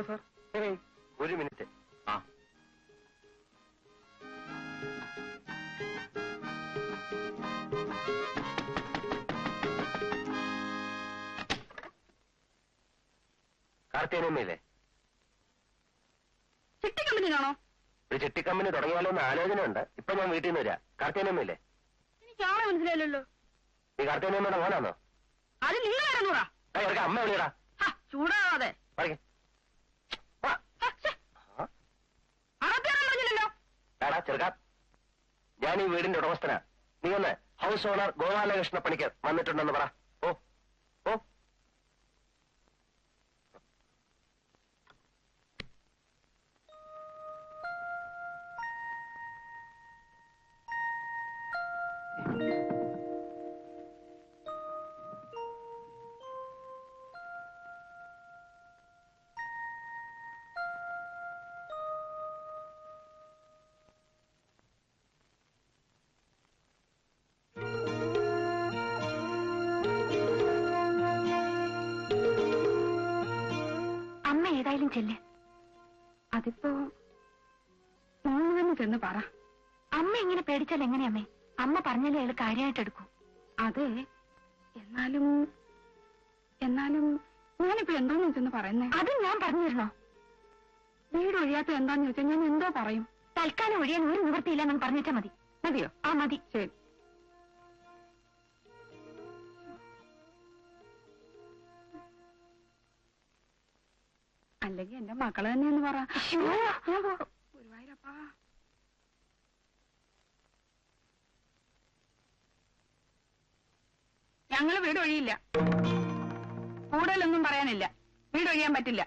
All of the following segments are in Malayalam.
വരാമോ സാർ. ഒരു മിനിറ്റ്. ആ. കാർത്തിയനമ്മയില്ലേ ചിട്ടി കമ്പനിയിലാണോ ഒരു ചിട്ടിക്കമ്പനി തുടങ്ങിയാലോ എന്ന് ആലോചന ഉണ്ട് ഇപ്പൊ ഞാൻ വീട്ടിൽ നിന്ന് വരാം. കാർത്തിയനമ്മയില്ലേ എനിക്ക് ആളെ മനസ്സിലായില്ലല്ലോ. നീ കാർത്തിയനമ്മയുടെ മോനാണോ? അത് നിങ്ങൾ ഇറങ്ങൂടാ ആ ഇറക്ക അമ്മ വിളിയടാ ചൂടാവാതെ. പറയ്ക്ക്. എടാ ചെറുക്ക. ഞാൻ ഈ വീടിന്റെ ഉടമസ്ഥനാ. നീ ഒന്ന് ഹൗസ് ഓണർ ഗോപാലകൃഷ്ണ പണിക്കർ വന്നിട്ടുണ്ടെന്ന് പറ. ഓ ഓ ചെല്ല് അതിപ്പോ മോൾ തന്നെ ചെന്ന് പറ. അമ്മ ഇങ്ങനെ പേടിച്ചാൽ എങ്ങനെയമ്മേ അമ്മ? പറഞ്ഞല്ലേ അയാൾ കാര്യമായിട്ട് എടുക്കും. അതെ എന്നാലും എന്നാലും ഞാനിപ്പോ എന്താന്ന് ചെന്ന് പറയുന്നേ? അത് ഞാൻ പറഞ്ഞിരുന്നോ വീട് ഒഴിയാത്ത എന്താന്ന് ചോദിച്ചാൽ ഞാൻ എന്തോ പറയും. തൽക്കാലം ഒഴിയാൻ ഒരു നിവൃത്തിയില്ലെന്ന് പറഞ്ഞിട്ടാ മതി. മതിയോ? ആ മതി. ശരി. അല്ലെങ്കിൽ എന്റെ മക്കൾ തന്നെയെന്ന് പറ. ഗുരുവായൂരപ്പാ. ഞങ്ങൾ വീട് ഒഴിയില്ല. കൂടുതലൊന്നും പറയാനില്ല. വീട് ഒഴിയാൻ പറ്റില്ല.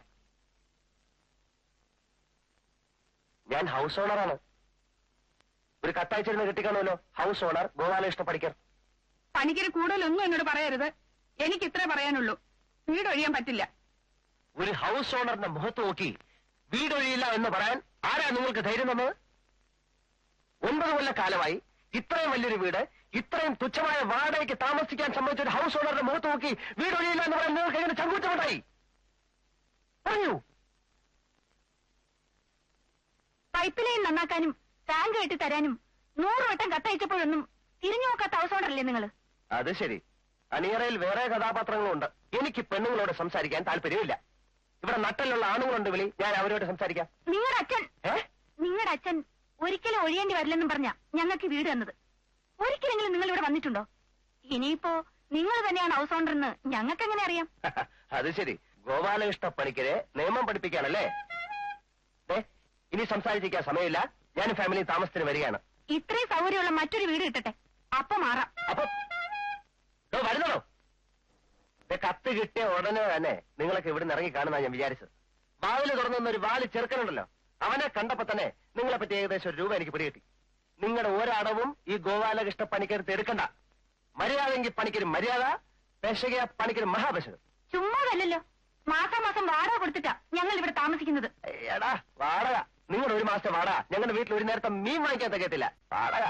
ഞാൻ ഹൗസ് ഓണറാണ്. ഒരു കത്തയച്ചിരുന്ന് കിട്ടിക്കണമല്ലോ. House owner Gopalakrishna Panicker. Panicker കൂടുതലൊന്നും എന്നോട് പറയരുത്. എനിക്ക് ഇത്രേ പറയാനുള്ളൂ. വീട് ഒഴിയാൻ പറ്റില്ല. ഒരു ഹൗസ് ഓണറിന്റെ മുഖത്ത് നോക്കി വീടൊഴിയില്ല എന്ന് പറയാൻ ആരാ നിങ്ങൾക്ക് ധൈര്യം തന്നത്? ഒൻപത് കൊല്ല കാലമായി ഇത്രയും വലിയൊരു വീട് ഇത്രയും തുച്ഛമായ വാടകയ്ക്ക് താമസിക്കാൻ സംബന്ധിച്ച ഒരു ഹൗസ് ഓണറുടെ മുഖത്ത് നോക്കി വീടൊഴിയില്ല എന്ന് പറയാൻ നിങ്ങൾക്ക് എങ്ങനെ ചങ്കൂറ്റമുണ്ടായി? പറഞ്ഞു. പൈപ്പ് ലൈൻ നന്നാക്കാനും ടാങ്ക് കെട്ടി തരാനും നൂറ് വട്ടം കത്തയച്ചപ്പോഴൊന്നും തിരിഞ്ഞു നോക്കാത്ത ഹൗസ് ഓണറല്ലേ നിങ്ങൾ അത് ശരി. അണിയറയിൽ വേറെ കഥാപാത്രങ്ങളുണ്ട്. എനിക്ക് പെണ്ണുങ്ങളോട് സംസാരിക്കാൻ താല്പര്യമില്ല. ഇവിടെ നട്ടലുള്ള ആണുങ്ങളുണ്ട് വിളി. ഞാൻ അവരോട് സംസാരിക്കാം. നിങ്ങളുടെ അച്ഛൻ ഏ? നിങ്ങളുടെ അച്ഛൻ ഒരിക്കലും ഒഴിയേണ്ടി വരില്ലെന്നും പറഞ്ഞ ഞങ്ങൾക്ക് വീട് തന്നത്. ഒരിക്കലെങ്കിലും നിങ്ങൾ ഇവിടെ വന്നിട്ടുണ്ടോ? ഇനിയിപ്പോ നിങ്ങൾ തന്നെയാണ് ഹൗസ് ഓണർ എന്ന് ഞങ്ങൾക്ക് എങ്ങനെ അറിയാം? അത് ശരി. ഗോപാലകൃഷ്ണ പണിക്കരെ നിയമം പഠിപ്പിക്കാനല്ലേ ഇനി സംസാരിച്ചിരിക്കാൻ സമയമില്ല. ഞാൻ ഫാമിലി താമസത്തിന് വരികയാണ്. ഇത്രയും സൗകര്യമുള്ള മറ്റൊരു വീട് കിട്ടട്ടെ. അപ്പൊ മാറാം. അപ്പൊ വരുന്നോ? കത്ത് കിട്ടിയ ഉടനെ തന്നെ നിങ്ങളൊക്കെ ഇവിടുന്ന് ഇറങ്ങി കാണുന്ന ഞാൻ വിചാരിച്ചത്. വാവിൽ തുറന്ന ഒരു വാൽ ചെറുക്കനുണ്ടല്ലോ. അവനെ കണ്ടപ്പോ തന്നെ നിങ്ങളെ പറ്റി ഏകദേശം ഒരു രൂപ എനിക്ക് പിടികിട്ടി. നിങ്ങളുടെ ഒരടവും ഈ ഗോപാലകൃഷ്ണ പണിക്കരുത്ത് എടുക്കണ്ട. മര്യാദയെങ്കിൽ പണിക്കൊരു മര്യാദ പെശക പണിക്കര് മഹാപെശകൻ ചുമ്മാതല്ലല്ലോ. മാസം വാടക കൊടുത്തിട്ടാ ഞങ്ങൾ ഇവിടെ താമസിക്കുന്നത്. എടാ വാടക. നിങ്ങളുടെ ഒരു മാസത്തെ വാടക. ഞങ്ങളുടെ വീട്ടിൽ ഒരു നേരത്തെ മീൻ വാങ്ങിക്കാൻ തികയത്തില്ല വാടക.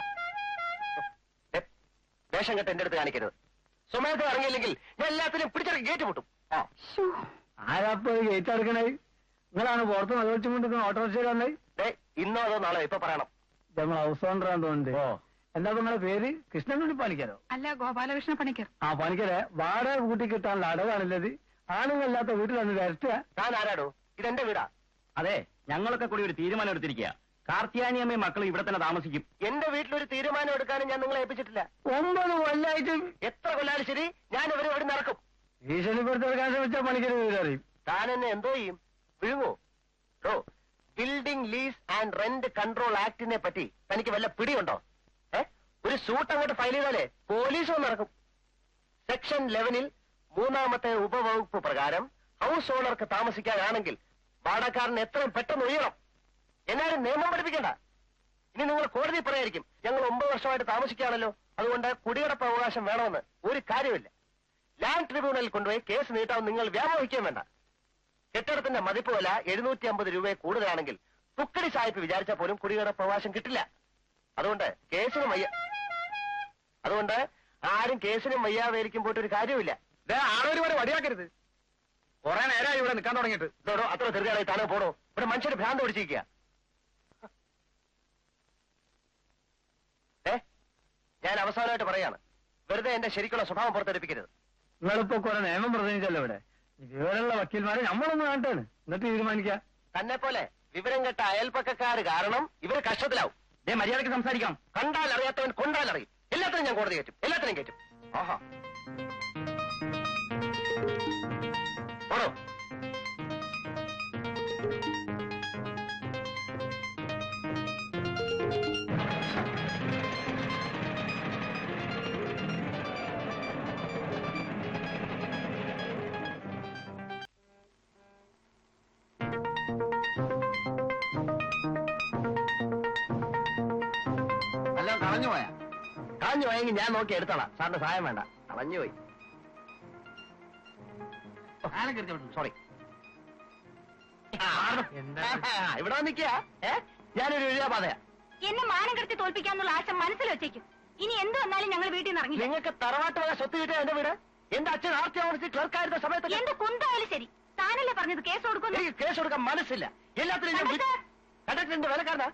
വേഷം കെട്ട് എന്റെ അടുത്ത് കാണിക്കരുത്. സുമയത്ത് ഇറങ്ങിയില്ലെങ്കിൽ ഞാൻ എല്ലാത്തിനും പിടിച്ചിറങ്ങി ഗേറ്റ് പൊട്ടും. ആ. ആരാപ്പോ ഗേറ്റ് അടക്കണേ നിങ്ങളാണ് പുറത്ത് മലവെച്ചുകൊണ്ടിരിക്കുന്ന ഓട്ടോറിക്ഷയിൽ വന്നേ ദേ, ഇന്നോ അതോ നാളെ ഇപ്പൊ പറയണം. നമ്മൾ ഹൗസ് ഓണറാന്ന് തോന്നുന്നുണ്ട് എന്താ നിങ്ങളുടെ നിങ്ങളെ പേര്? കൃഷ്ണൻകുണ്ടി പണിക്കരോ? അല്ല ഗോപാലകൃഷ്ണ പണിക്കർ. ആ പണിക്കരെ. വാടക കൂട്ടി കിട്ടാനുള്ള അടവാണല്ലത്. ആണുങ്ങളില്ലാത്ത വീട്ടിലാണ് വന്ന് വരട്ടുക താൻ ആരാടോ? ഇതെന്റെ വീടാ. അതെ ഞങ്ങളൊക്കെ കൂടി ഒരു തീരുമാനം എടുത്തിരിക്കുക കാർത്തിയാനിയമ്മയും മക്കളും ഇവിടെ തന്നെ താമസിക്കും. എന്റെ വീട്ടിലൊരു തീരുമാനം എടുക്കാനും ഞാൻ നിങ്ങളെ ഏൽപ്പിച്ചിട്ടില്ല. ഒമ്പത് കൊല്ലായിട്ടും എത്ര കൊല്ലാലും ശരി ഞാൻ ഇവരെ ഇവിടെ നടക്കും. ഭീഷണിപ്പെടുത്തെടുക്കാൻ ശ്രമിച്ച പണിക്കര് വീട് അറിയും താൻ എന്നെ എന്തോ ചെയ്യും? വിഴുങ്ങോ? ഓ building lease and rent control ആക്ടിനെ പറ്റി തനിക്ക് വല്ല പിടിയുണ്ടോ? ഏ? ഒരു സൂട്ട് അങ്ങോട്ട് ഫയൽ ചെയ്താലേ പോലീസ് വന്ന് നടക്കും. സെക്ഷൻ ലെവനിൽ മൂന്നാമത്തെ ഉപവകുപ്പ് പ്രകാരം ഹൗസ് ഓണർക്ക് താമസിക്കാനാണെങ്കിൽ വാടകക്കാരൻ എത്രയും പെട്ടെന്ന് ഉയരണം എന്നാലും നിയമം പഠിപ്പിക്കണ്ട. ഇനി നിങ്ങൾ കോടതി പറയായിരിക്കും ഞങ്ങൾ ഒമ്പത് വർഷമായിട്ട് താമസിക്കുകയാണല്ലോ അതുകൊണ്ട് കുടിയടപ്പ് അവകാശം വേണമെന്ന്. ഒരു കാര്യമില്ല ലാൻഡ് ട്രിബ്യൂണലിൽ കൊണ്ടുപോയി കേസ് നീട്ടാൻ നിങ്ങൾ വ്യാമോഹിക്കുകയും വേണ്ട. കെട്ടിടത്തിന്റെ മതിപ്പ് വില എഴുന്നൂറ്റി അമ്പത് രൂപയെ കൂടുതലാണെങ്കിൽ തുക്കടി സായിപ്പ് വിചാരിച്ചാൽ പോലും കുടിയടപ്പ് അവകാശം കിട്ടില്ല. അതുകൊണ്ട് കേസിനും വയ്യ അതുകൊണ്ട് ആരും കേസിനും വയ്യാവേലിക്കും പോയിട്ട് ഒരു കാര്യമില്ല ആളൊരുപാട് വടിയാക്കരുത് കുറെ നേരമായി ഇവിടെ നിൽക്കാൻ തുടങ്ങിയിട്ട്. ഇതോടോ അത്ര തെറുകാലായി താനോ പോടോ. ഇവിടെ മനുഷ്യർ ഭ്രാന്ത് പിടിച്ചിരിക്കുക ഏ ഞാൻ അവസാനമായിട്ട് പറയാണ്. വെറുതെ എന്റെ ശരിക്കുള്ള സ്വഭാവം പുറത്തെടുപ്പിക്കരുത്. നിങ്ങളിപ്പോ കുറെ നിയമം പ്രസംഗിച്ചല്ലോ ഇവിടെ? വിവരമുള്ള വക്കീൽമാരെ നമ്മളൊന്നും കാണട്ടാണ് എന്നിട്ട് തീരുമാനിക്കാം. തന്നെ പോലെ വിവരം കെട്ട അയൽപ്പക്കാര് കാരണം ഇവർ കഷ്ടത്തിലാവും. ദേ മര്യാദയ്ക്ക് സംസാരിക്കാം. കണ്ടാൽ അറിയാത്തവൻ കൊണ്ടാൽ അറിയും എല്ലാത്തിനും ഞാൻ കോടതി കയറ്റും. എല്ലാത്തിനും കയറ്റും. ആഹാ. കളഞ്ഞു പോയെങ്കിൽ ഞാൻ നോക്കി എടുത്തോളാം. സാറിന്റെ സഹായം വേണ്ട. കളഞ്ഞു പോയി സോറി ഇവിടെ നിൽക്കുക. ഏ? ഞാനൊരു എഴുതാപാതയാ. എന്നെ മാനം കെടുത്തി തോൽപ്പിക്കാന്നുള്ള ആശ മനസ്സിൽ വെച്ചേക്കും. ഇനി എന്ത് വന്നാലും ഞങ്ങൾ വീട്ടിൽ നിന്ന് ഇറങ്ങി നിങ്ങൾക്ക് തറവാട്ട് വക സ്വത്ത് കിട്ടിയ എന്റെ വീട്? എന്റെ അച്ഛൻ ആർത്തി ഓഫീസിൽ ക്ലർക്കായിരുന്ന സമയത്ത് എന്റെ കുന്തായാലും ശരി. താനല്ലേ പറഞ്ഞത്? കേസ് കൊടുക്കുന്നു? എനിക്ക് കേസ് കൊടുക്കാൻ മനസ്സില്ല. എല്ലാത്തിനും! കണ്ടക്ടറിന്റെ വിലക്കാരനാ?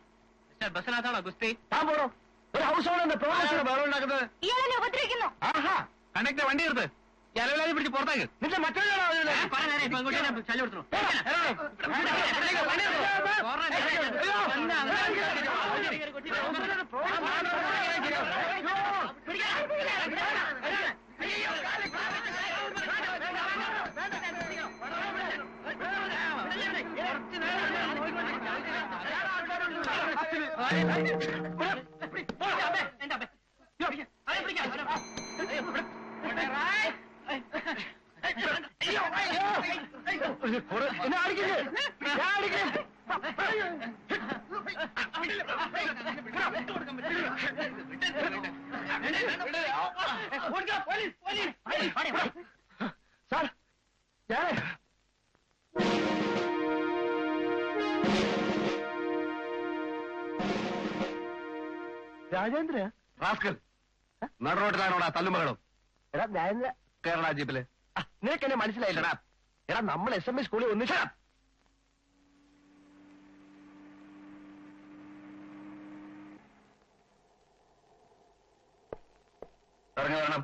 ബസ്സിനകത്താണോ ഗുസ്തി? താൻ പോണോ? ഒരു ഹൗസ് ഓണറിന്റെ പ്രോഗ്രാം ഉണ്ടാക്കുന്നത് ഇയാളെന്നെ ഉപദ്രവിക്കുന്നു ആഹാ കണ്ടക്ടർ വണ്ടി എടുത്ത് ഇലവിലാതി പിടിച്ച് പുറത്തേക്ക് നിന്റെ മറ്റൊരാളാ എന്നെ അടിക്കരുത്. ഞാൻ അടിക്കരുത്. സാർ രാജേന്ദ്ര? റാസ്കൽ. നടുറോട്ടിലാണോടാ തല്ലുമകളും. എടാ രാജേന്ദ്ര. കേരള ജീപ്പിൽ നിനക്ക് എന്നെ മനസ്സിലായില്ലടാ എടാ നമ്മൾ എസ് എം എസ് സ്കൂളിൽ ഒന്നിച്ചാ ഇറങ്ങി വരണം.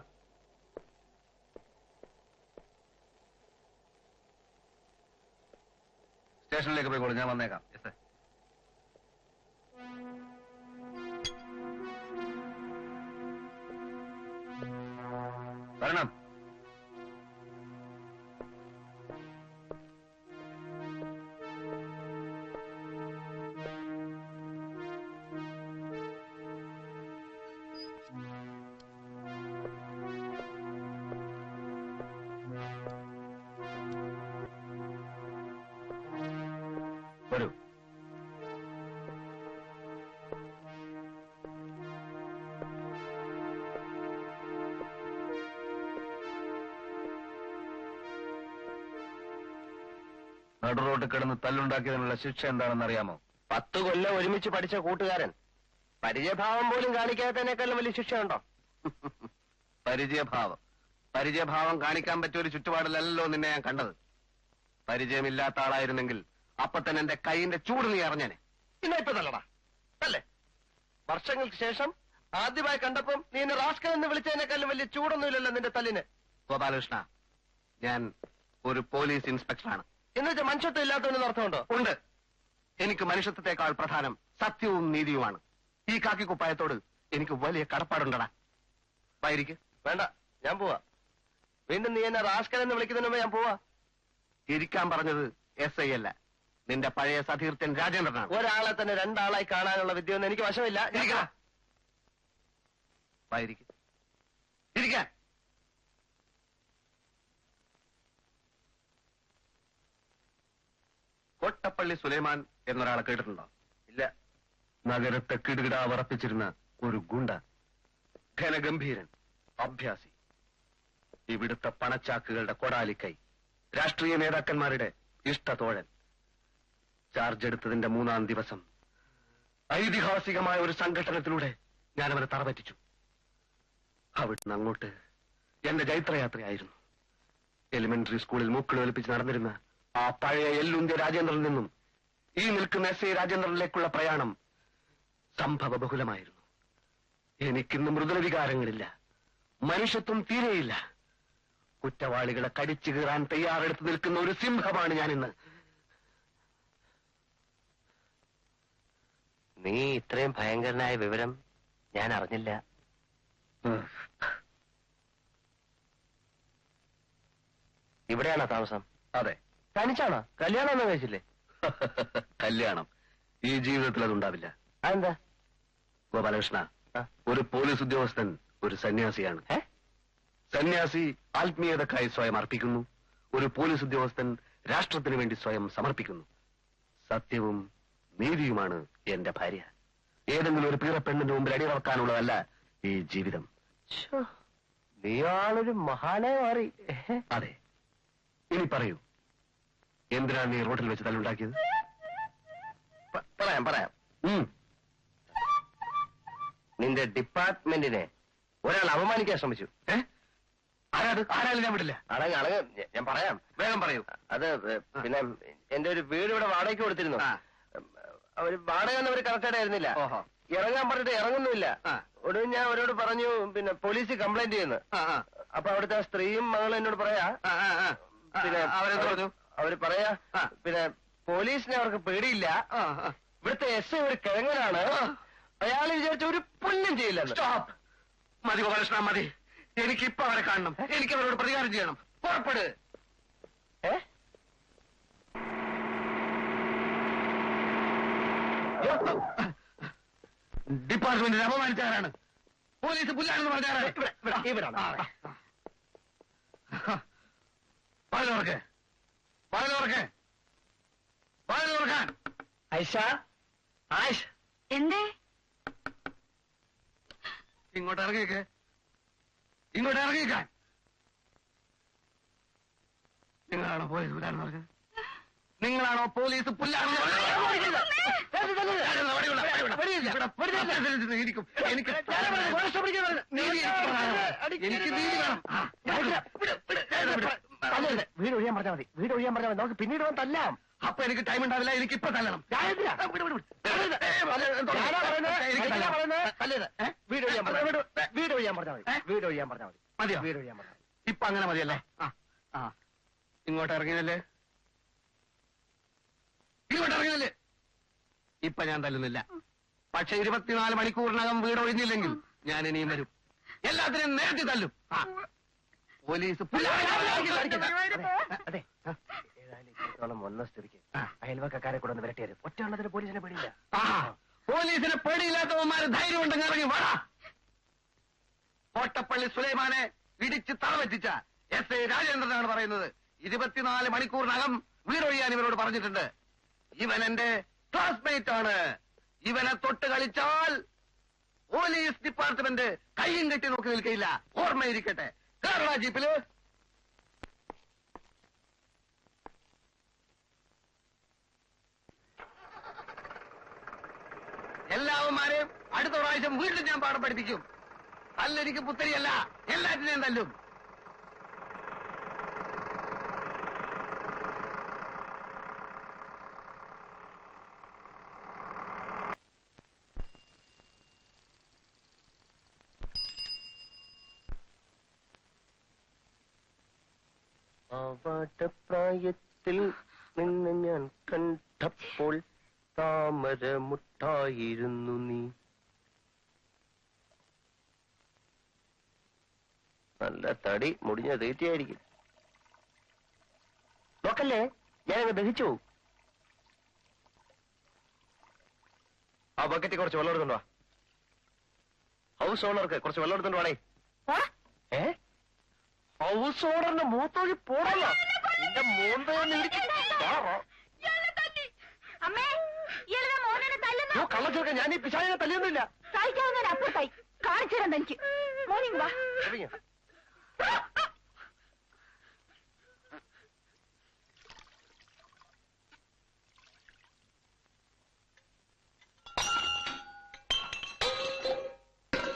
സ്റ്റേഷനിലേക്ക് പോയിക്കോളൂ ഞാൻ വന്നേക്കാം. വരണം വരൂ നടുറോട്ട് കിടന്ന് തല്ലുണ്ടാക്കിയതിനുള്ള ശിക്ഷ എന്താണെന്ന് അറിയാമോ പത്ത് കൊല്ലം ഒരുമിച്ച് പഠിച്ച കൂട്ടുകാരൻ. പരിചയഭാവം പോലും കാണിക്കാത്തതിനേക്കാളും വലിയ ശിക്ഷയുണ്ടോ? പരിചയഭാവം. പരിചയഭാവം കാണിക്കാൻ പറ്റിയ ഒരു ചുറ്റുപാടിലല്ലോ നിന്നെ ഞാൻ കണ്ടത്. പരിചയമില്ലാത്ത ആളായിരുന്നെങ്കിൽ അപ്പൊ തന്നെ എന്റെ കൈയിന്റെ ചൂട് നീ അറിഞ്ഞനെ. പിന്നെ ഇപ്പൊ തല്ലടാ. അല്ലേ വർഷങ്ങൾക്ക് ശേഷം ആദ്യമായി കണ്ടപ്പം നീ എന്നെ റാസ്കൽ എന്ന് വിളിച്ചതിനേക്കാളും വലിയ ചൂടൊന്നുമില്ലല്ലോ നിന്റെ തല്ലിന്. ഗോപാലകൃഷ്ണ ഞാൻ ഒരു പോലീസ് ഇൻസ്പെക്ടറാണ്. എന്ന് വെച്ചാൽ മനുഷ്യത്വം ഇല്ലാത്തവനെന്ന് അർത്ഥമുണ്ടോ? ഉണ്ട്. എനിക്ക് മനുഷ്യത്വത്തെക്കാൾ പ്രധാനം സത്യവും നീതിയുമാണ്. ഈ കാക്കി കുപ്പായത്തോട് എനിക്ക് വലിയ കടപ്പാടുണ്ടടാ. വൈരിക്ക് വേണ്ട ഞാൻ പോവാ. വീണ്ടും നീ എന്നെ റാസ്കൽ എന്ന് വിളിക്കുന്നതിന് മുമ്പ് ഞാൻ പോവാ. ഇരിക്കാൻ പറഞ്ഞത് എസ് ഐ അല്ല. നിന്റെ പഴയ സതീർത്ഥൻ രാജേന്ദ്രനാണ്. ഒരാളെ തന്നെ രണ്ടാളായി കാണാനുള്ള വിദ്യ ഒന്നും എനിക്ക് വശമില്ല. ഇരിക്കാം. ഇരിക്ക. വൈരിക്ക് ഇരിക്കാൻ കൊട്ടപ്പള്ളി സുലൈമാൻ എന്നൊരാളെ കേട്ടിട്ടുണ്ടോ? ഇല്ല. നഗരത്തെ കിടുകിടാ വറപ്പിച്ചിരുന്ന ഒരു ഗുണ്ട. ഘനഗംഭീരൻ അഭ്യാസി. ഇവിടുത്തെ പണച്ചാക്കുകളുടെ കൊടാലിക്കൈ. രാഷ്ട്രീയ നേതാക്കന്മാരുടെ ഇഷ്ടതോഴൻ. ചാർജ് എടുത്തതിന്റെ മൂന്നാം ദിവസം ഐതിഹാസികമായ ഒരു സംഘടനത്തിലൂടെ ഞാൻ അവനെ തറപറ്റിച്ചു. അവിടുന്ന് അങ്ങോട്ട് എന്റെ ജൈത്രയാത്രയായിരുന്നു. എലിമെന്ററി സ്കൂളിൽ മൂക്കിൾ ഒലിപ്പിച്ച് നടന്നിരുന്ന ആ പഴയ എല്ലുന്ത്യ രാജേന്ദ്രനിൽ നിന്നും ഈ നിൽക്കുന്ന എസ് ഐ രാജേന്ദ്രനിലേക്കുള്ള പ്രയാണം സംഭവ ബഹുലമായിരുന്നു എനിക്കിന്ന് മൃദുലവികാരങ്ങളില്ല. മനുഷ്യത്വം തീരെയില്ല. കുറ്റവാളികളെ കടിച്ചു കീറാൻ തയ്യാറെടുത്ത് നിൽക്കുന്ന ഒരു സിംഹമാണ് ഞാനിന്ന്. നീ ഇത്രയും ഭയങ്കരനായ വിവരം ഞാൻ അറിഞ്ഞില്ല. ഇവിടെയാണോ താമസം? അതെ. തനിച്ചാണോ? കല്യാണം ഒന്നും കഴിച്ചില്ലേ കല്യാണം. ഈ ജീവിതത്തിൽ അതുണ്ടാവില്ല. അതെന്താ? ഗോപാലകൃഷ്ണ ഒരു പോലീസ് ഉദ്യോഗസ്ഥൻ ഒരു സന്യാസിയാണ്. സന്യാസി ആത്മീയതക്കായി സ്വയം അർപ്പിക്കുന്നു. ഒരു പോലീസ് ഉദ്യോഗസ്ഥൻ രാഷ്ട്രത്തിന് വേണ്ടി സ്വയം സമർപ്പിക്കുന്നു. സത്യവും നീതിയുമാണ് എന്റെ ഭാര്യ. ഏതെങ്കിലും ഒരു പീറ പെണ്ണിന്റെ മുമ്പിൽ അടിയറക്കാനുള്ളതല്ല ഈ ജീവിതം. നീയാളൊരു മഹാനെ മാറി. അതെ. ഇനി പറയൂ. എന്തിനാണ് നീ റോഡിൽ വെച്ച് തല്ലുണ്ടാക്കിയത്? പറയാം പറയാം. നിന്റെ ഡിപ്പാർട്ട്മെന്റിനെ ഒരാൾ അപമാനിക്കാൻ ശ്രമിച്ചു. ആരാലും ഞാൻ വിടില്ല. അടങ്ങ് അടങ്ങ്. ഞ- ഞാൻ പറയാം. വേഗം പറയൂ. അത് പിന്നെ എന്റെ ഒരു വീട് ഇവിടെ വാടകയ്ക്ക് കൊടുത്തിരുന്നു. ആ. അവർ വാടക അവർ കറക്റ്റായിട്ട് ആയിരുന്നില്ല ഓഹോ. ഇറങ്ങാൻ പറഞ്ഞിട്ട് ഇറങ്ങുന്നില്ല ആ. ഒടുവിൽ ഞാൻ അവരോട് പറഞ്ഞു പിന്നെ പോലീസ് കംപ്ലൈന്റ് ചെയ്യുന്നു. ആ, ആ. അപ്പൊ അവിടുത്തെ ആ സ്ത്രീയും മകളും എന്നോട് പറയാ. ആ, ആ, ആ. ആ, പിന്നെ അവരെന്ത് പറഞ്ഞു? അവർ പറയാ. പിന്നെ പോലീസിനെ അവർക്ക് പേടിയില്ല. ഇവിടുത്തെ എസ് ഐ ഒരു കിഴങ്ങനാണ് അയാൾ വിചാരിച്ച ഒരു പുല്ലും ചെയ്യില്ല സ്റ്റോപ്പ് മതി ഗോപാലകൃഷ്ണ മതി എനിക്ക് ഇപ്പൊ അവരെ കാണണം എനിക്ക് അവരോട് പ്രതികാരം ചെയ്യണം പുറപ്പെട് ഏ ഡിപ്പാർട്ട്മെന്റിനെ അപമാനിച്ചാരാണ് പോലീസ് പുല്ലാണെന്ന് പറഞ്ഞാരാണ് ഇവരാണ്. പതിനോർക്ക് പതിനോർക്ക് പതിനോർക്കാൻ ഐഷ ആയിഷ്. എന്തേ? ഇങ്ങോട്ട് ഇറങ്ങിയേക്ക് ഇങ്ങോട്ട് ഇറങ്ങിയേക്കാൻ നിങ്ങളാണോ പോലീസ് പുല്ലാണെന്ന് പറഞ്ഞത്? നിങ്ങളാണോ പോലീസ് പുല്ലാണെന്ന് പറഞ്ഞത്. ഇരിക്കും. എനിക്ക് നീതി എനിക്ക് നീതി വേണം. തല്ലരുത്. വീട് ഒഴിയാൻ പറഞ്ഞാൽ മതി. വീട് ഒഴിയാൻ പറഞ്ഞാൽ മതി. നമുക്ക് പിന്നീട് വന്ന് തല്ലാം. അപ്പൊ എനിക്ക് ടൈം ഉണ്ടാവില്ല. എനിക്ക് ഇപ്പൊ തല്ലണം? ആ, വിട്, ഒഴിയാൻ പറഞ്ഞാൽ വിട്, മതി. വീട്. ഒഴിയാൻ പറഞ്ഞാൽ മതി. വീട് ഒഴിയാൻ പറഞ്ഞാൽ മതി. മതിയോ? വീട് ഒഴിയാൻ പറഞ്ഞാൽ മതി. ഇപ്പൊ അങ്ങനെ മതിയല്ലേ? ആ ആ. ഇങ്ങോട്ട് ഇറങ്ങിയല്ലേ ഇങ്ങോട്ട് ഇറങ്ങിയല്ലേ ഇപ്പൊ ഞാൻ തല്ലുന്നില്ല. പക്ഷെ ഇരുപത്തിനാല് മണിക്കൂറിനകം വീട് ഒഴിഞ്ഞില്ലെങ്കിൽ ഞാൻ ഇനിയും വരും. എല്ലാത്തിനും നേരത്തെ തല്ലും. ആ. പോലീസ് അയൽവക്കാരെ അതെ ഏതായാലും ഇത്രത്തോളം വന്ന സ്ഥിതിക്ക്. ആ. അയൽവക്കക്കാരെ കൂടെ ഒന്ന് വിരട്ടിയത്. ഒറ്റ എണ്ണത്തിന് പോലീസിനെ പേടിയില്ല. ആ പോലീസിന് പേടിയില്ലാത്തവന്മാര് ധൈര്യം ഉണ്ടെങ്കിൽ ഇറങ്ങി വാടാ. കോട്ടപ്പള്ളി സുലൈമാനെ ഇടിച്ച് തറവെറ്റിച്ച എസ് ഐ രാജേന്ദ്രനാണ് പറയുന്നത്. ഇരുപത്തിനാല് മണിക്കൂറിനകം വീടൊഴിയാൻ ഇവരോട് പറഞ്ഞിട്ടുണ്ട്. ഇവൻ എന്റെ ക്ലാസ്മേറ്റ് ആണ്. ഇവനെ തൊട്ട് കളിച്ചാൽ പോലീസ് ഡിപ്പാർട്ട്മെന്റ് കയ്യും കെട്ടി നോക്കി നിൽക്കില്ല. ഓർമ്മയിരിക്കട്ടെ. കേരള ജീപ്പിൽ? എല്ലാവന്മാരെയും അടുത്ത പ്രാവശ്യം വീണ്ടും ഞാൻ പാഠം പഠിപ്പിക്കും. അല്ലെനിക്ക് പുത്തരിയല്ല. എല്ലാറ്റിനെയും തല്ലും. പ്രായത്തിൽ നിന്ന് ഞാൻ കണ്ടപ്പോൾ താമര മുട്ടായിരുന്നു നീ. നല്ല തടി മുടിഞ്ഞ തീറ്റയായിരിക്കും. നോക്കല്ലേ ഞാനങ്ങ് ദഹിച്ചു. ആ ബക്കറ്റിൽ കുറച്ച് വെള്ളം എടുത്തുണ്ടോ ഹൗസ് ഓണർക്ക് കുറച്ച് വെള്ളം എടുത്തുണ്ടോ ആണേ ഏ? ഹൗസ് ഓണറിന്റെ മൂത്തോഴി പോടല്ല. നിന്റെ മൂന്തയൊന്ന് അയ്യോ, കള്ളച്ചെറുക്ക ഞാൻ ഈ പിശാചിനെ തല്ലിയൊന്നുമില്ല സഹിക്കാവുന്ന അപ്പുറത്തായി. കാണിച്ചു തരാം തനിക്ക് മോർണിംഗ് വാ?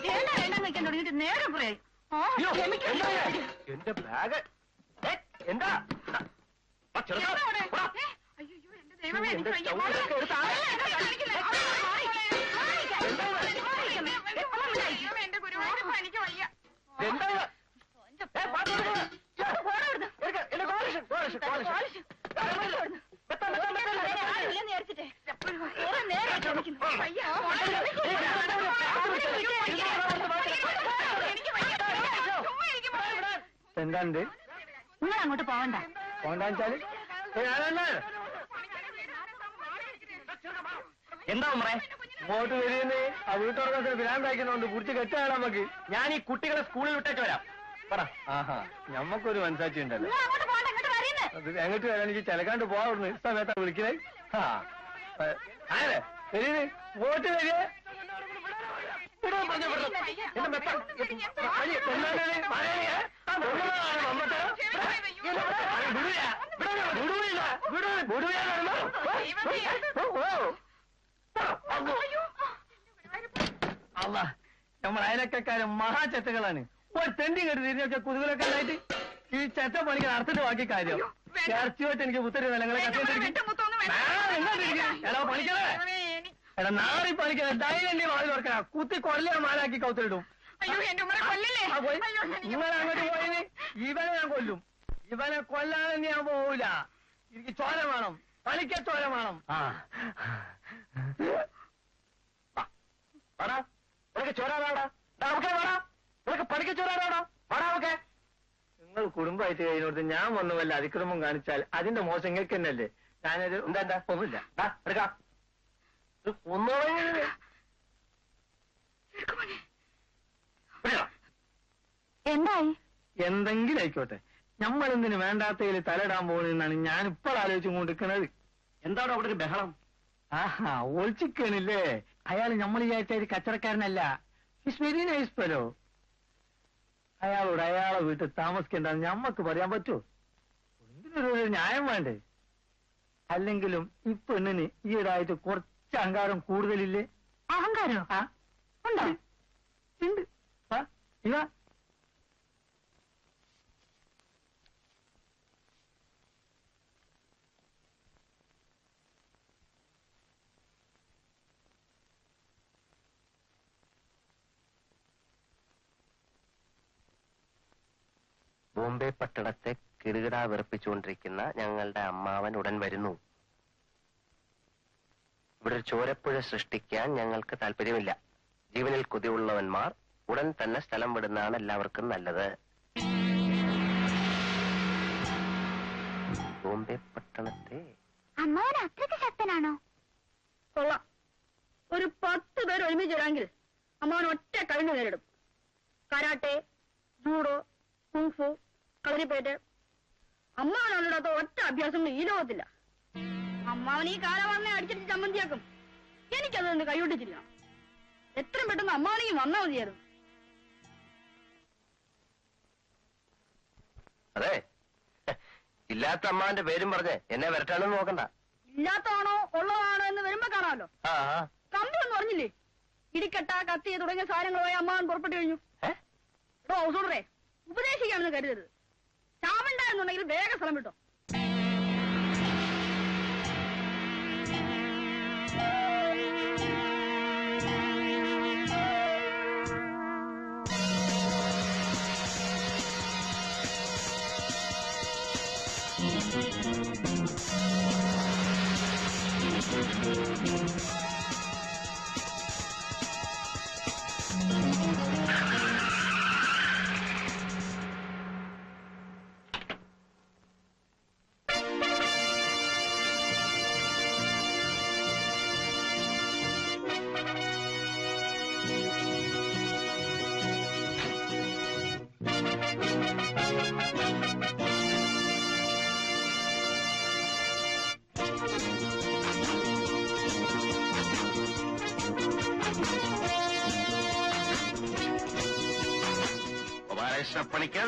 വേണ്ട വേണ്ടെന്ന് വെക്കാൻ തുടങ്ങിയിട്ട് നേരെ കുറേ അയ്യോ, എന്താ ഇത്? എന്റെ ബാഗ് എന്താ? എന്താ എന്താണ്ട് നിങ്ങൾ അങ്ങോട്ട് പോവണ്ട പോണ്ടാച്ചാൽ എന്താ ഉമ്മറേ ഇങ്ങോട്ട് വരികയെന്ന് ആ വീട്ടുറക്കത്തിൽ ഭ്രാന്താക്കുന്നുണ്ട് കുറിച്ച് കെട്ടാണ് നമുക്ക്. ഞാൻ ഈ കുട്ടികളെ സ്കൂളിൽ വിട്ടേക്ക് വരാം. പറ. ആഹാ ഞമ്മക്കൊരു മനസാക്ഷി ഉണ്ടല്ലോ അങ്ങോട്ട് ഇങ്ങോട്ട് വരീന്ന് അത് എങ്ങോട്ട് വരാൻ എനിക്ക് ചിലക്കാണ്ട് പോവാറുണ്ട് സമയത്താ വിളിക്കണേ? ആ ഏ, ആരെ വരീന് ഇങ്ങോട്ട് വരിക വിടാൻ പറഞ്ഞ വിടണം. എന്റെ മെത്ത. വഴി, എന്താണ് ഇത്? മഴയെ? ആ, വിടണം, മമ്മൂട്ടി. വിടാ. ഇല്ല, വിടാ. വിടൂല. വിടൂല. വിടൂല. വിടൂ. വിടൂല എന്ന് പറഞ്ഞോ? ഓ, ഓ. അയ്യോ. അല്ല നമ്മൾ അയലക്കാരും മഹാചത്തുകളാണ് ഒരു തെണ്ടി കെട്ടി തിരിഞ്ഞൊക്കെ കുതുകലൊക്കെ ഈ ചെറ്റ പണിക്ക് നടത്തിട്ട് ബാക്കി കാര്യം. ചേർച്ചയായിട്ട് എനിക്ക് പുത്തരി നിലങ്ങളെ എടാ പണിക്കണേ എടാ നാറി പണിക്കണേ തുറക്കണ കുത്തി കൊല്ലിയ മാലാക്കി കൗത്തിലിടും. ആ, പോയി. നിങ്ങൾ അങ്ങോട്ട് പോയിന് ഇവനെ ഞാൻ കൊല്ലും. ഇവനെ കൊല്ലാതെ ഞാൻ പോവൂല. എനിക്ക് ചോര വേണം. പണിക്ക ചോര വേണം. ആ. ആ. വാടാ. നിനക്ക് ചോരാടാ നമുക്ക് വേടാ. നിനക്ക് പണിക്ക് ചോരാടാ വാടാ നമുക്ക്. നിങ്ങൾ കുടുംബമായിട്ട് കഴിഞ്ഞോടത്ത് ഞാൻ വന്നു വല്ല അതിക്രമം കാണിച്ചാൽ അതിന്റെ മോശം നിങ്ങൾക്ക് തന്നെയല്ലേ ഞാനൊരു എന്താ എന്താ? ഒന്നുമില്ല. ദാ, എടുക്കാം. ഇത് ഒന്നുകൂടെ വിടണം. എന്തായി? എന്തെങ്കിലും ആയിക്കോട്ടെ. നമ്മളെന്തിന് വേണ്ടാത്തതിൽ തലയിടാൻ പോകുന്നതെന്നാണ് ഞാൻ ഇപ്പോൾ ആലോചിച്ചു കൊണ്ടിരിക്കുന്നത്. എന്താണ് അവിടെ ഒരു ബഹളം? ആഹാ ഒളിച്ചിക്കണില്ലേ അയാൾ നമ്മൾ വിചാരിച്ച ഒരു കച്ചവടക്കാരനല്ല. ഇറ്റ്സ് വെരി നൈസ് ഫെലോ അയാളോട് അയാളെ വീട്ടിൽ താമസിക്കേണ്ടെന്ന് ഞമ്മക്ക് പറയാൻ പറ്റുമോ എന്തിനൊരു ന്യായം വേണ്ടേ? അല്ലെങ്കിലും ഈ പെണ്ണിന് ഈയിടായിട്ട് കുറച്ച് അഹങ്കാരം കൂടുതലില്ലേ? അഹങ്കാരോ? ഉണ്ടോ? ഉണ്ട്. ഇവ ബോംബെ പട്ടണത്തെ കിടുകിട വിറപ്പിച്ചുകൊണ്ടിരിക്കുന്ന ഞങ്ങളുടെ അമ്മാവൻ ഉടൻ വരുന്നു. ഇവിടെ ഒരു ചോരപ്പുഴ സൃഷ്ടിക്കാൻ ഞങ്ങൾക്ക് താല്പര്യമില്ല. ജീവനിൽ കൊതിയുള്ളവന്മാർ ഉടൻ തന്നെ സ്ഥലം വിടുന്നതാണ് എല്ലാവർക്കും നല്ലത്. ബോംബെ പട്ടണത്തെ അമ്മാവൻ അത്രയ്ക്ക് ശക്തനാണോ? കൊള്ളാം. ഒരു പത്ത് പേര് ഒരുമിച്ച് വരാമെങ്കിൽ അമ്മാവൻ ഒറ്റ കഴിഞ്ഞു നേരിടും. Karate judo kung fu kalaripayattu അമ്മാവനല്ലാത്ത ഒറ്റ അഭ്യാസങ്ങൾ ഈ ലോകത്തില്ല. അമ്മാവൻ ഈ കാലവർണയെ അടിച്ചിട്ട് ചമ്മന്തിയാക്കും. എനിക്കതൊന്ന് കൈവിട്ടിച്ചില്ല എത്രയും പെട്ടെന്ന് അമ്മാവനെയും വന്നാൽ മതിയായിരുന്നു. അതെ. ഇല്ലാത്ത അമ്മാവന്റെ പേരും പറഞ്ഞേ എന്നെ വരട്ടാണെന്ന് നോക്കണ്ട. ഇല്ലാത്തതാണോ ഉള്ളതാണോ എന്ന് വരുമ്പോ കാണാമല്ലോ. ആ പറഞ്ഞില്ലേ കമ്പി ഇടിക്കട്ട കത്തി തുടങ്ങിയ സാധനങ്ങളുമായി അമ്മാവൻ പുറപ്പെട്ടു കഴിഞ്ഞു. ഹൗസൂടറെ ഉപദേശിക്കാമെന്ന് കരുതരുത്. ചാവണ്ടായിരുന്നുണ്ടെങ്കിൽ വേഗം സ്ഥലം വിട്ടോ. ഗോപാലകൃഷ്ണ പണിക്കർ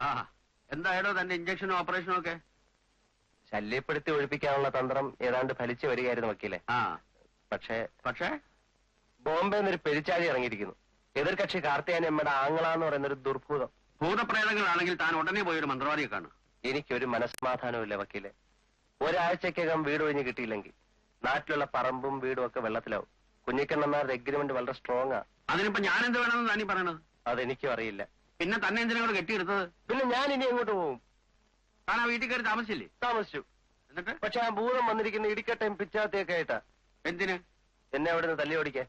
ആ എന്തായാലോ തന്റെ ഇഞ്ചക്ഷനും ഓപ്പറേഷനും ഒക്കെ. ശല്യപ്പെടുത്തി ഒഴിപ്പിക്കാനുള്ള തന്ത്രം ഏതാണ്ട് ഫലിച്ചു വരികയായിരുന്നു വക്കീലെ. ആ. പക്ഷേ പക്ഷേ? ബോംബെ എന്നൊരു പെരിച്ചാഴി ഇറങ്ങിയിരിക്കുന്നു. എതിർകക്ഷി കാർത്തിയാനി അമ്മയുടെ ആങ്ങളാന്ന് പറയുന്നൊരു ദുർഭൂതം. ഭൂതപ്രേതങ്ങളാണെങ്കിൽ താൻ ഉടനെ പോയി ഒരു മന്ത്രവാദിയെ കാണും എനിക്കൊരു മനസ്സമാധാനവുമില്ല വക്കീലെ. ഒരാഴ്ചക്കകം വീട് ഒഴിഞ്ഞ് കിട്ടിയില്ലെങ്കിൽ നാട്ടിലുള്ള പറമ്പും വീടും ഒക്കെ വെള്ളത്തിലാവും. കുഞ്ഞിക്കണ്ണന്മാരുടെ എഗ്രിമെന്റ് വളരെ സ്ട്രോങ് ആ. അതിനിപ്പോ ഞാൻ എന്ത് വേണമെന്ന് താനീ പറയണത്? അതെനിക്കും അറിയില്ല. പിന്നെ തന്നെ എന്തിനാ കൂടെ കെട്ടിയെടുത്തത്? പിന്നെ ഞാൻ ഇനി എങ്ങോട്ട് പോകും താൻ ആ വീട്ടിൽ കയറി താമസിച്ചില്ലേ? താമസിച്ചു. എന്നിട്ട്? പക്ഷെ ആ ഭൂതം വന്നിരിക്കുന്ന ഇടിക്കട്ടയും പിച്ചാത്തിയൊക്കെ ആയിട്ടാ. എന്തിന്? എന്നെ അവിടെ നിന്ന് തല്ലി ഓടിക്കാൻ.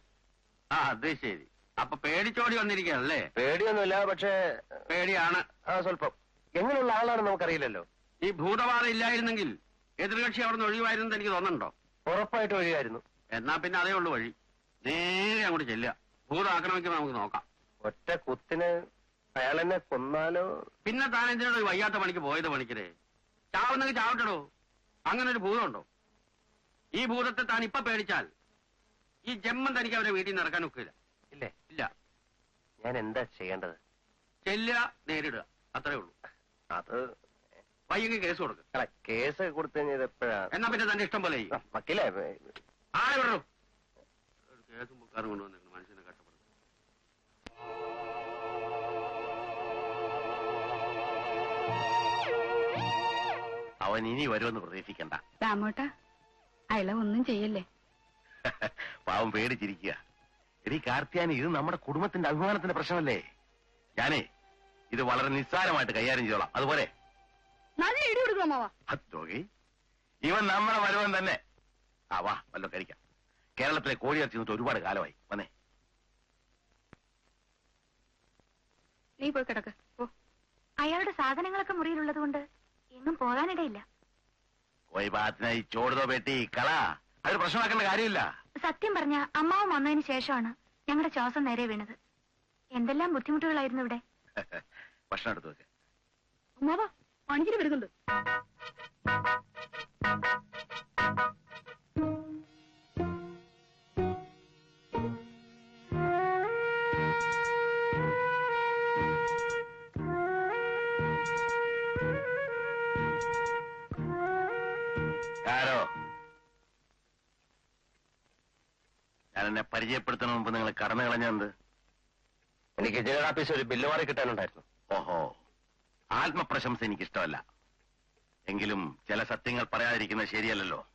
ആ അത് ശരി. അപ്പൊ പേടിച്ചോടി വന്നിരിക്കുകയല്ലേ പേടിയൊന്നുമില്ല പക്ഷേ പേടിയാണ്. ആ സ്വല്പം. എങ്ങനെയുള്ള ആളാണെന്ന് നമുക്കറിയില്ലല്ലോ. ഈ ഭൂതബാധ ഇല്ലായിരുന്നെങ്കിൽ എതിർകക്ഷി അവിടെ നിന്ന് ഒഴിവായിരുന്നു എനിക്ക് തോന്നുന്നുണ്ടോ? ഉറപ്പായിട്ട് ഒഴിയായിരുന്നു എന്നാ പിന്നെ അതേ ഉള്ളു വഴി. നേരെ അങ്ങോട്ട് ചെല്ലുക. ഭൂതം ആക്രമിക്കുമ്പോ നമുക്ക് നോക്കാം. ഒറ്റ കുത്തിന് അയാൾ എന്നെ കൊന്നാലോ? പിന്നെ താൻ എന്തിനാണ് വയ്യാത്ത പണിക്ക് പോയത് പണിക്കരെ? ചാവുന്നെങ്കിൽ ചാവട്ടടോ. അങ്ങനെ ഒരു ഭൂതമുണ്ടോ? ഈ ഭൂതത്തെ താൻ ഇപ്പൊ പേടിച്ചാൽ ഈ ജന്മം തനിക്ക് അവരെ വീട്ടിൽ നിന്ന് ഇറക്കാൻ ഒക്കില്ല. ഇല്ലേ? ഇല്ല. ഞാൻ എന്താ ചെയ്യേണ്ടത്? ചെല്ലുക നേരിടുക. അത്രേ ഉള്ളൂ. അത് വയ്യെങ്കിൽ കേസ് കൊടുക്കുക അല്ല കേസ് കൊടുത്തു കഴിഞ്ഞത് എപ്പോഴാ? എന്നാ പിന്നെ തന്റെ ഇഷ്ടം പോലെ. വക്കീലേ ഒരു കേസും ബുക്കാറും അവൻ ഇനി വരുമെന്ന് പ്രതീക്ഷിക്കണ്ട. രാമോട്ട അയല ഒന്നും ചെയ്യല്ലേ? പാവം പേടിച്ചിരിക്കുക. എടി കാർത്തിയാനി ഇത് നമ്മുടെ കുടുംബത്തിന്റെ അഭിമാനത്തിന്റെ പ്രശ്നമല്ലേ? ഞാനേ ഇത് വളരെ നിസ്സാരമായിട്ട് കൈകാര്യം ചെയ്തോളാം. അതുപോലെ. നല്ല ഇടി കൊടുക്കണം അത്തോകി ഇവൻ നമ്മളെ വരുവൻ തന്നെ. ആ വാ വല്ല കഴിക്കാം. കേരളത്തിലെ കോഴിയിറച്ചി നിന്നിട്ട് ഒരുപാട് കാലമായി. വന്നേ. നീ പോയി കിടക്ക്. അയാളുടെ സാധനങ്ങളൊക്കെ മുറിയിലുള്ളത് കൊണ്ട് എങ്ങും പോകാനിടയില്ല. കോയി ഭാഗത്തിനായി ചോടുതോ പെട്ടി കള. അത് പ്രശ്നമാക്കേണ്ട കാര്യമില്ല. സത്യം പറഞ്ഞ അമ്മാവും വന്നതിന് ശേഷമാണ് ഞങ്ങളുടെ ശ്വാസം നേരെ വീണത്. എന്തെല്ലാം ബുദ്ധിമുട്ടുകളായിരുന്നു ഇവിടെ? ഭക്ഷണം എടുത്തു വെക്ക്. അമ്മാവാ പണിക്കിന് വരുന്നുണ്ട്. ഞാൻ എന്നെ പരിചയപ്പെടുത്തുന്ന മുമ്പ് നിങ്ങൾ കടന്നു കളഞ്ഞത് എനിക്ക് ജനറൽ ഓഫീസിൽ ഒരു ബില്ല് മാറി കിട്ടാനുണ്ടായിരുന്നു. ഓഹോ. ആത്മപ്രശംസ എനിക്കിഷ്ടമല്ല. എങ്കിലും ചില സത്യങ്ങൾ പറയാതിരിക്കുന്നത് ശരിയല്ലല്ലോ.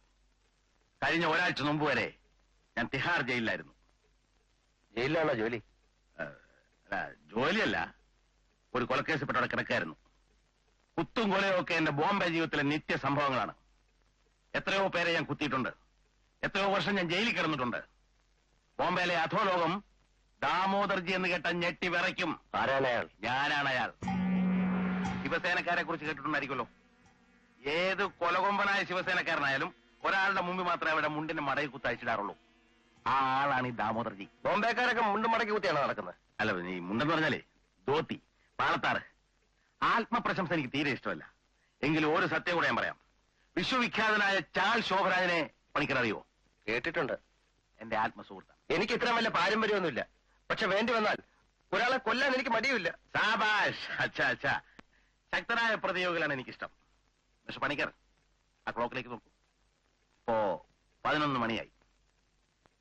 കഴിഞ്ഞ ഒരാഴ്ച മുമ്പ് വരെ ഞാൻ തിഹാർ ജയിലിലായിരുന്നു. ജയിലിലാണോ ജോലി? ജോലിയല്ല. ഒരു കൊലക്കേസ് പെട്ടവിടെ കിടക്കായിരുന്നു. കുത്തും കൊലയും ഒക്കെ എന്റെ ബോംബെ ജീവിതത്തിലെ നിത്യ സംഭവങ്ങളാണ് എത്രയോ പേരെ ഞാൻ കുത്തിയിട്ടുണ്ട്. എത്രയോ വർഷം ഞാൻ ജയിലിൽ കിടന്നിട്ടുണ്ട്. ബോംബെയിലെ അധോലോകം ദാമോദർജി എന്ന് കേട്ട ഞെട്ടി വിറയ്ക്കും. ആരാണ് അയാൾ? ഞാനാണ് അയാൾ. ശിവസേനക്കാരെ കുറിച്ച് കേട്ടിട്ടുണ്ടായിരിക്കുമല്ലോ. ഏത് കൊലകൊമ്പനായ ശിവസേനക്കാരനായാലും ഒരാളുടെ മുമ്പിൽ മാത്രമേ അവിടെ മുണ്ടിന് മടയിൽ കുത്തയച്ചിടാറുള്ളൂ ആ ആളാണ് ഈ ദാമോദർജി. ബോംബെക്കാരൊക്കെ മുണ്ടും മടക്കി കുത്തിയാണ് നടക്കുന്നത്? അല്ല നീ മുണ്ടെന്ന് പറഞ്ഞാലേ ധോത്തി പാളത്താറ്. ആത്മപ്രശംസ എനിക്ക് തീരെ ഇഷ്ടമല്ല. എങ്കിലും ഒരു സത്യം കൂടെ ഞാൻ പറയാം. വിശ്വവിഖ്യാതനായ ചാൾ ശോഭരാജനെ പണിക്കറിയോ കേട്ടിട്ടുണ്ട്. എന്റെ ആത്മസുഹൃത്താണ് എനിക്ക് ഇത്ര വല്ല പാരമ്പര്യമൊന്നുമില്ല. പക്ഷെ വേണ്ടി വന്നാൽ ഒരാളെ കൊല്ലാൻ എനിക്ക് മടിയുമില്ല. സാബാഷ്. അച്ഛാ അച്ഛാ. ശക്തനായ പ്രതിയോഗികളാണ് എനിക്കിഷ്ടം. പക്ഷെ പണിക്കർ ആ ക്ലോക്കിലേക്ക് നോക്കൂ. ഇപ്പോ പതിനൊന്ന് മണിയായി.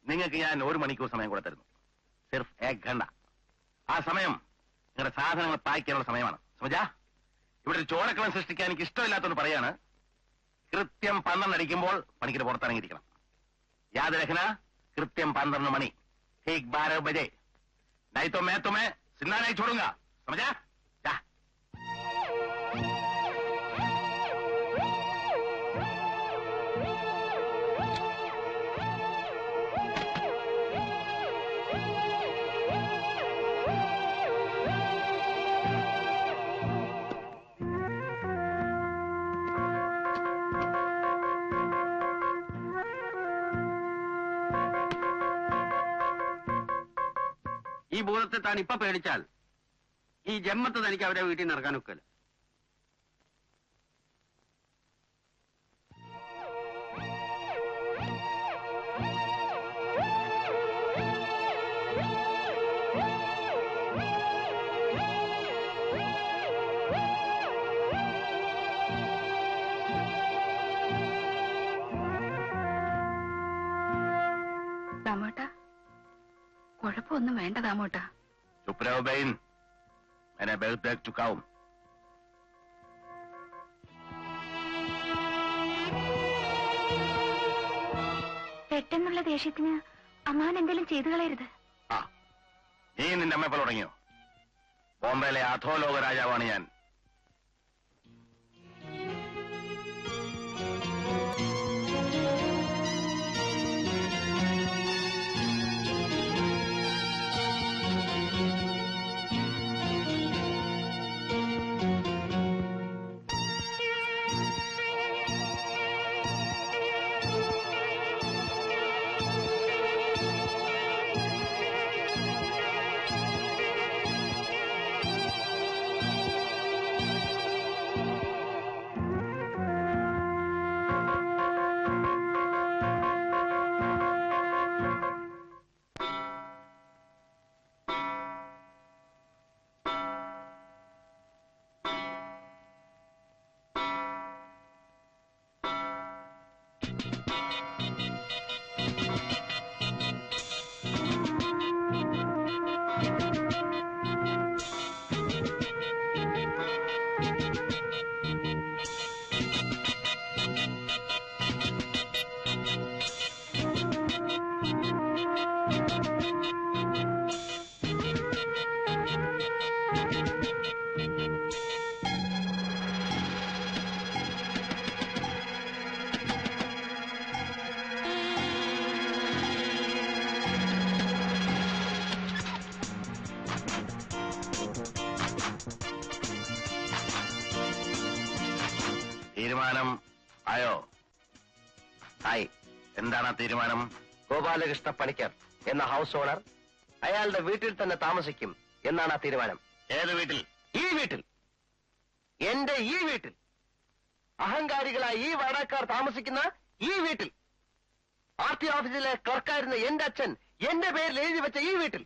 നിങ്ങൾക്ക് ഞാൻ ഒരു മണിക്കൂർ സമയം കൂടെ തരുന്നു. സിർഫ് ഏക് ഘണ്ട ആ സമയം നിങ്ങളുടെ സാധനങ്ങൾ പായ്ക്കാനുള്ള സമയമാണ്. സമജാ ഇവിടെ ഒരു ചോരക്കളം സൃഷ്ടിക്കാൻ എനിക്ക് ഇഷ്ടമില്ലാത്തതുകൊണ്ട് പറയാണ്. കൃത്യം പന്ത്രണ്ടടിക്കുമ്പോൾ പണിക്കര് പുറത്തിറങ്ങിയിരിക്കണം. യാദ് രഖന कृत्यम पंद्रह मणि ठीक बारह बजे। नहीं तो मैं तुम्हें ज़िंदा नहीं छोड़ूँगा। समझा? ഭൂതത്തെ താൻ ഇപ്പൊ പേടിച്ചാൽ ഈ ജന്മത്തെ തനിക്ക് അവരെ വീട്ടിൽ നിന്ന് ഇറക്കാൻ ഒക്കില്ല. പെട്ടെന്നുള്ള അമ്മാൻ എന്തെങ്കിലും ചെയ്തു കളയരുത്. ആ നീ നിന്റെ അമ്മ തുടങ്ങിയോ ബോംബെയിലെ അധോലോക രാജാവാണ് ഞാൻ. ആയോ? ആയി. എന്താണ് ആ തീരുമാനം? ഗോപാലകൃഷ്ണ പണിക്കർ എന്ന ഹൗസ് ഓണർ അയാളുടെ വീട്ടിൽ തന്നെ താമസിക്കും എന്നാണ് ആ തീരുമാനം. ഏത് വീട്ടിൽ? ഈ വീട്ടിൽ. എന്റെ ഈ വീട്ടിൽ. അഹങ്കാരികളായ ഈ വാടകക്കാർ താമസിക്കുന്ന ഈ വീട്ടിൽ. ആർ ടി ഓഫീസിലെ ക്ലർക്കായിരുന്ന എന്റെ അച്ഛൻ എന്റെ പേരിൽ എഴുതി വെച്ച ഈ വീട്ടിൽ.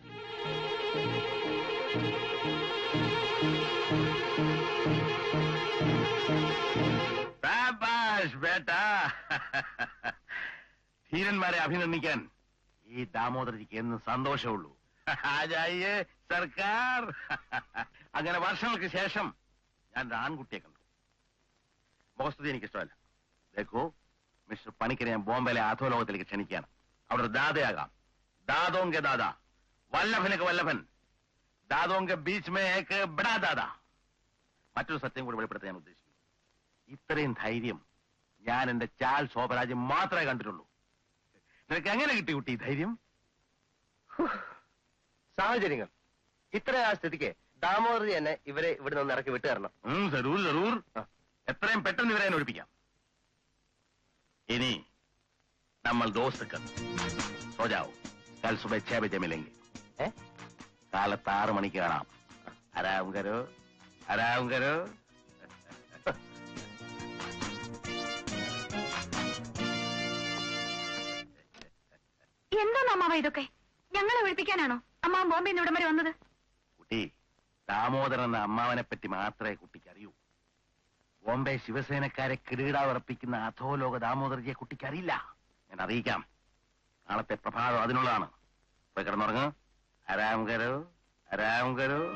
ധീരന്മാരെ അഭിനന്ദിക്കാൻ ഈ ദാമോദരജിക്ക് എന്ന് സന്തോഷമുള്ളൂ. ആജായേ സർക്കാർ. അങ്ങനെ വർഷങ്ങൾക്ക് ശേഷം ഞാൻ ഒരു ആൺകുട്ടിയെ കണ്ടു. മുഖസ്തുതി എനിക്കിഷ്ടമല്ല. ദേഖോ മിസ്റ്റർ പണിക്കരെ ഞാൻ ബോംബെയിലെ അധോലോകത്തിലേക്ക് ക്ഷണിക്കുകയാണ്. അവിടെ ഒരു ദാതയാകാം. ദാദോങ്ക ദാദ. വല്ലഭനക്ക് വല്ലഭൻ. ദാദോങ്ക ബീച്ച് മേക്ക് ബഡാ ദാദ. മറ്റൊരു സത്യം കൂടി വെളിപ്പെടുത്താൻ ഞാൻ ഉദ്ദേശിക്കുന്നു. ഇത്രയും ധൈര്യം ഞാൻ എന്റെ ചാൽ ശോഭരാജ് മാത്രമേ കണ്ടിട്ടുള്ളൂ. നിനക്ക് എങ്ങനെ കിട്ടി കുട്ടി ധൈര്യം? സാഹചര്യങ്ങൾ. ഇത്രയും ആ സ്ഥിതിക്ക് ദാമോദരി തന്നെ ഇവരെ ഇവിടെ നിന്ന് ഇറക്കി വിട്ടു തരണം സരൂർ സരൂർ. എത്രയും പെട്ടെന്ന് ഇവരെ ഒഴിപ്പിക്കാം. ഇനി നമ്മൾ ദോസ്തുക്കൾ. സോജാവോ കൽ സുബഹ ഛേ ബജെ മിലെങ്കെ ഏ? കാലത്ത് ആറ് മണിക്ക് കാണാം. ആരാം കരോ ആരാം കരോ. എന്താണ് അമ്മാവ ഇതൊക്കെ? ഞങ്ങളെ ഒഴിപ്പിക്കാനാണോ അമ്മാവൻ ബോംബെ ഇവിടം വരെ വന്നത്? കുട്ടി ദാമോദരൻ എന്ന അമ്മാവനെ പറ്റി മാത്രമേ കുട്ടിക്ക് അറിയൂ. ബോംബെ ശിവസേനക്കാരെ കിരീടാവർപ്പിക്കുന്ന അധോലോക ദാമോദർജിയെ കുട്ടിക്ക് അറിയില്ല. ഞാൻ അറിയിക്കാം. നാളത്തെ പ്രഭാതം അതിനുള്ളതാണ്. പോയി കിടന്നുറങ്ങ്. ആരാം കരോ ആരാം കരോ